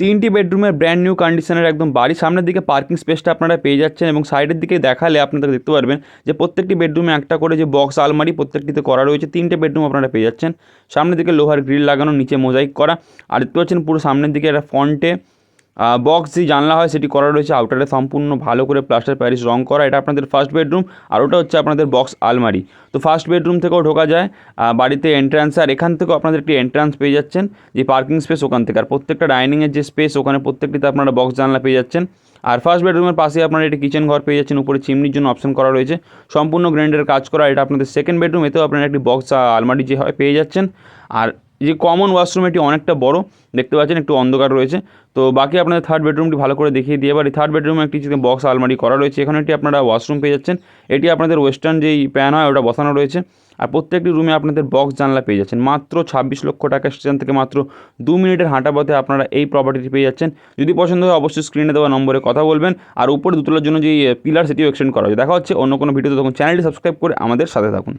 তিনটি বেডরুমের brand new কন্ডিশনের একদম বাড়ি। সামনের দিকে পার্কিং স্পেসটা আপনারা পেয়ে যাচ্ছেন এবং সাইডের দিকে দেখালে আপনারা দেখতে পারবেন যে প্রত্যেকটি বেডরুমে একটা করে যে বক্স আলমারি প্রত্যেকটিতে করা রয়েছে। তিনটে বেডরুম আপনারা পেয়ে যাচ্ছেন। সামনের দিকে লোহার গ্রিল লাগানো, নিচে মোজাইক করা। আর দেখতে পাচ্ছেন পুরো সামনের দিকে একটা ফ্রন্টে বক্স যে জানলা হয় সেটি করা রয়েছে আউটারে সম্পূর্ণ ভালো করে প্লাস্টার প্যারিস রং করা। এটা আপনাদের ফার্স্ট বেডরুম আর ওটা হচ্ছে আপনাদের বক্স আলমারি। তো ফার্স্ট বেডরুম থেকেও ঢোকা যায় বাড়িতে এন্ট্রান্স আর এখান থেকেও আপনাদের একটি এন্ট্রান্স পেয়ে যাচ্ছেন, যে পার্কিং স্পেস ওখান থেকে। আর প্রত্যেকটা ডাইনিংয়ের যে স্পেস ওখানে প্রত্যেকটিতে আপনারা বক্স জানলা পেয়ে যাচ্ছেন। আর ফার্স্ট বেডরুমের পাশে আপনারা একটি কিচেন ঘর পেয়ে যাচ্ছেন, উপরে চিমনির জন্য অপশন করা রয়েছে। সম্পূর্ণ গ্র্যান্ডের কাজ করা এটা আপনাদের সেকেন্ড বেডরুম এতেও আপনারা একটি বক্স আলমারি যে হয় পেয়ে যাচ্ছেন। আর যে কমন ওয়াশরুম এটি অনেকটা বড়, দেখতে পাচ্ছেন একটু অন্ধকার রয়েছে। তো বাকি আপনাদের থার্ড বেডরুমটি ভালো করে দেখিয়ে দিয়ে এবার এই থার্ড বেডরুমে একটি বক্স আলমারি করা রয়েছে, এখানে একটি আপনারা ওয়াশরুম পেয়ে যাচ্ছেন। এটি আপনাদের ওয়েস্টার্ন যেই প্যান হয়, ওটা বসানো রয়েছে। আর প্রত্যেকটি রুমে আপনাদের বক্স জানলা পেয়ে যাচ্ছেন। মাত্র ছাব্বিশ লক্ষ টাকা স্টেশন থেকে মাত্র দু মিনিটের হাঁটা পথে আপনারা এই প্রপার্টিটি পেয়ে যাচ্ছেন। যদি পছন্দ হয়, অবশ্যই স্ক্রিনে দেওয়া নম্বরে কথা বলবেন। আর উপরে দুতলার জন্য যে পিলার সেটিও এক্সটেন্ড করা হয়েছে। দেখা হচ্ছে অন্য কোনো ভিডিওতে। তখন চ্যানেলটি সাবস্ক্রাইব করে আমাদের সাথে থাকুন।